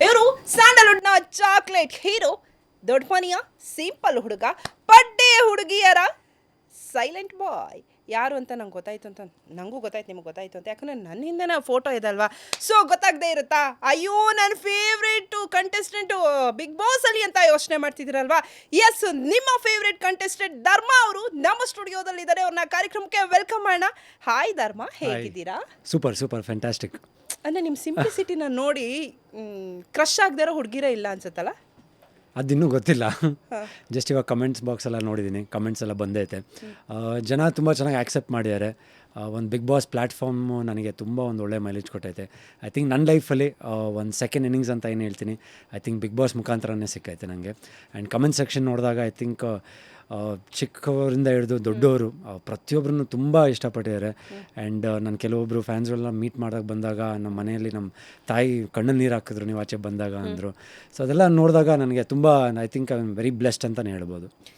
ಇವರು ಸ್ಯಾಂಡಲ್ವುಡ್ನ chocolate hero ದೊಡ್ಡ ಮನೆಯ ಸಿಂಪಲ್ ಹುಡುಗ ಪಡ್ಡೆ ಹುಡುಗಿಯರ ಸೈಲೆಂಟ್ ಬಾಯ್ ಯಾರು ಅಂತ ನಂಗೆ ಗೊತ್ತಾಯ್ತು ಅಂತ ನನಗೂ ಗೊತ್ತಾಯ್ತು ನಿಮಗೆ ಗೊತ್ತಾಯ್ತು ಅಂತ. ಯಾಕಂದ್ರೆ ನನ್ನ ಹಿಂದೆನ ಫೋಟೋ ಇದಲ್ವಾ ಸೊ ಗೊತ್ತಾಗದೆ ಇರುತ್ತಾ? ಅಯ್ಯೋ ನನ್ನ ಫೇವ್ರೇಟು ಕಂಟೆಸ್ಟೆಂಟು ಬಿಗ್ ಬಾಸ್ ಅಲ್ಲಿ ಅಂತ ಯೋಚನೆ ಮಾಡ್ತಿದ್ದೀರಲ್ವಾ? ಎಸ್ ನಿಮ್ಮ ಫೇವ್ರೇಟ್ ಕಂಟೆಸ್ಟೆಂಟ್ ಧರ್ಮ ಅವರು. ನಮ್ಮ ಸ್ಟುಡಿಯೋದಲ್ಲಿ ಇದ್ದಾರೆ ಅವ್ರನ್ನ ಕಾರ್ಯಕ್ರಮಕ್ಕೆ ವೆಲ್ಕಮ್ ಮಾಡೋಣ ಹಾಯ್ ಧರ್ಮ. ಹೇಗಿದ್ದೀರಾ? ಸೂಪರ್ ಸೂಪರ್ ಫ್ಯಾಂಟಾಸ್ಟಿಕ್ ಅಂದರೆ ನಿಮ್ಮ ಸಿಂಪ್ಲಿಸಿಟಿನ ನೋಡಿ ಕ್ರಶ್ ಆಗದೇ ಇರೋ ಹುಡುಗಿರೇ ಇಲ್ಲ ಅನ್ಸುತ್ತಲ್ಲ? ಅದಿನ್ನೂ ಗೊತ್ತಿಲ್ಲ. ಜಸ್ಟ್ ಇವಾಗ ಕಮೆಂಟ್ಸ್ ಬಾಕ್ಸ್ ಎಲ್ಲ ನೋಡಿದ್ದೀನಿ ಕಮೆಂಟ್ಸ್ ಎಲ್ಲ ಬಂದೈತೆ. ಜನ ತುಂಬ ಚೆನ್ನಾಗಿ ಆಕ್ಸೆಪ್ಟ್ ಮಾಡಿದ್ದಾರೆ. ಒಂದು ಬಿಗ್ ಬಾಸ್ ಪ್ಲ್ಯಾಟ್ಫಾರ್ಮು ನನಗೆ ತುಂಬ ಒಂದು ಒಳ್ಳೆ ಮೈಲೇಜ್ ಕೊಟ್ಟೈತೆ. ಐ ಥಿಂಕ್ ನನ್ನ ಲೈಫಲ್ಲಿ ಒಂದು ಸೆಕೆಂಡ್ ಇನ್ನಿಂಗ್ಸ್ ಅಂತ ಏನು ಹೇಳ್ತೀನಿ ಐ ಥಿಂಕ್ ಬಿಗ್ ಬಾಸ್ ಮುಖಾಂತರನೇ ಸಿಕ್ಕೈತೆ ನನಗೆ ಆ್ಯಂಡ್ ಕಮೆಂಟ್ ಸೆಕ್ಷನ್ ನೋಡಿದಾಗ ಐ ಥಿಂಕ್ ಚಿಕ್ಕವರಿಂದ ಹಿಡಿದು ದೊಡ್ಡವರು ಪ್ರತಿಯೊಬ್ಬರನ್ನು ತುಂಬ ಇಷ್ಟಪಟ್ಟಿದ್ದಾರೆ. ಆ್ಯಂಡ್ ನಾನು ಕೆಲವೊಬ್ಬರು ಫ್ಯಾನ್ಸ್ಗಳನ್ನ ಮೀಟ್ ಮಾಡೋಕೆ ಬಂದಾಗ ನಮ್ಮ ಮನೆಯಲ್ಲಿ ನಮ್ಮ ತಾಯಿ ಕಣ್ಣಲ್ಲಿ ನೀರು ಹಾಕಿದ್ರು ನೀವು ಆಚೆ ಬಂದಾಗ ಅಂದರು. ಸೊ ಅದೆಲ್ಲ ನೋಡಿದಾಗ ನನಗೆ ತುಂಬ I think I am very blessed ಅಂತಲೇ ಹೇಳ್ಬೋದು.